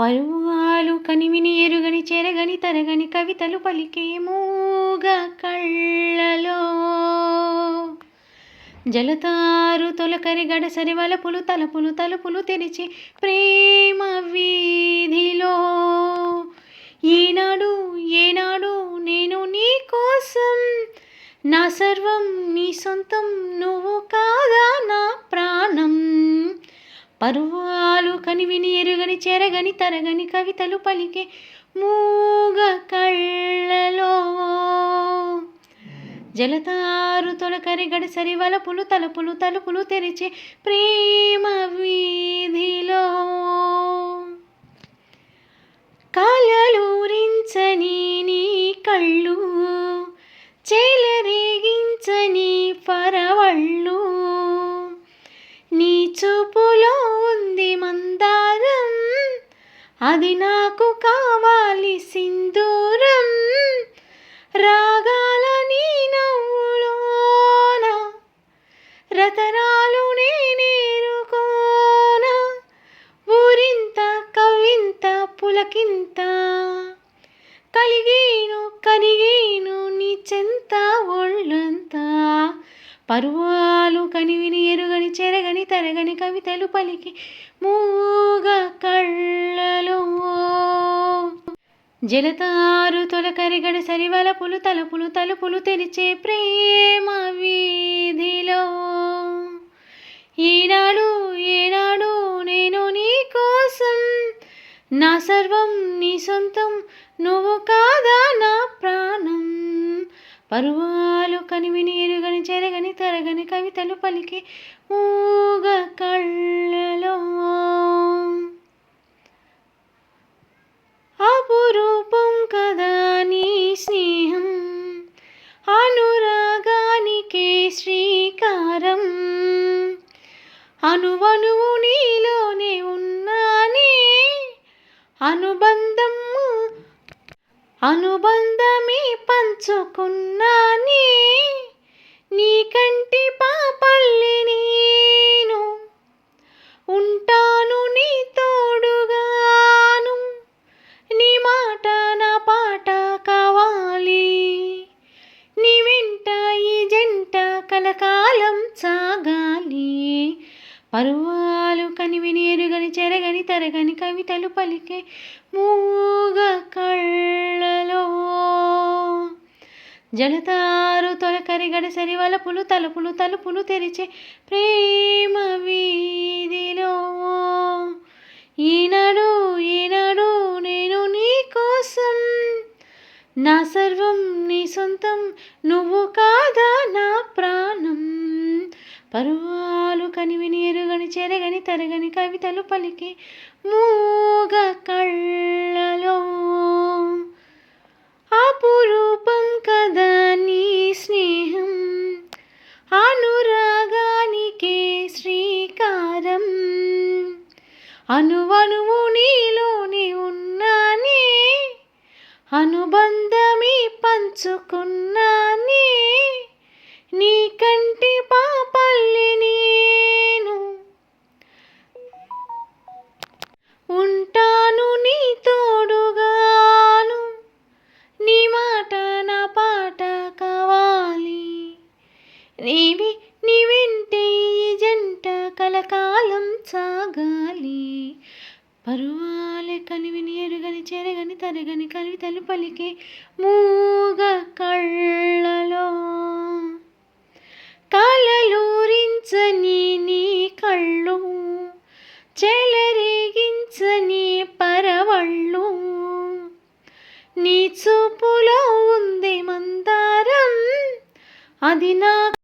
పరువాలు కనివిని ఎరుగని చెరగని తరగని కవితలు పలికేమూగ కళ్ళలో. జలతారు తొలకరి గడసరి వలపులు తలపులు తలుపులు తెరిచి ప్రేమ వీధిలో. ఈనాడు ఏనాడు నేను నీ కోసం నా సర్వం నీ సొంతం నువ్వు కాదా నా ప్రాణం. పరువాలు కనివిని ఎరుగని చెరగని తరగని కవితలు పలికే మూగ కళ్ళలో. జలతారు తొలకరి గడిసరి వలపులు తలుపులు తలుపులు తెరిచే ప్రేమ వీధిలో. కాలలూరించని నీ కళ్ళు అది నాకు కావాలి సింధూరం. రాగాల నీ నవ్వులోన రతనాలు నేనేరుకోన ఊరింత కవింత పులకింత కలిగేను కరిగేను నీ చెంత ఒళ్ళంతా. పరువాలు కనివిని ఎరుగని చెరగని తరగని కవితలు పలికి మూగ కళ్ళ జలతారు తొలకరి గడసరి వలపులు తలుపులు తలుపులు తెరిచే ప్రేమ వీధిలో. ఈనాడు ఏనాడు నేను నీ కోసం నా సర్వం నీ సొంతం నువ్వు కాదా నా ప్రాణం. పరువాలు కనివిని ఎరుగని చెరగని తరగని కవితలు పలికి మూగ కళ్ళలో. అపురూపం కదా నీ స్నేహం? అనురాగానికే శ్రీకారం. అనువనువు నీలోనే ఉన్నానే. అనుబంధము అనుబంధమే పరువాలు కనివిని ఎరుగని చెరగని తరగని కవితలు పలికే మూగ కళ్ళలో. జలతారు తొలకరి గడసరి వలపులు తలుపులు తలుపులు తెరిచే ప్రేమ వీధిలో. ఈనాడు ఈనాడు నేను నీ కోసం నా సర్వం నీ సొంతం నువ్వు కాదా నా ప్రాణం. పరువా కనివిని ఎరుగని చెరగని తరగని కవితలు పలికి మూగ కళ్ళలో. అపురూపం కదా నీ స్నేహం అనురాగానికే శ్రీకారం. అనువనువు నీలోనే ఉన్నానే అనుబంధమే పంచుకున్నానే. నీ కంటి పాపల్లిని పరువాలే కనివిని ఎరుగని చెరగని తరగని కలివి కవితలు పలికే మూగ కళ్ళలో. కలలూరించని నీ కళ్ళు చెలరేగించని పరవళ్ళు. నీ చూపులో ఉంది మందారం అది నా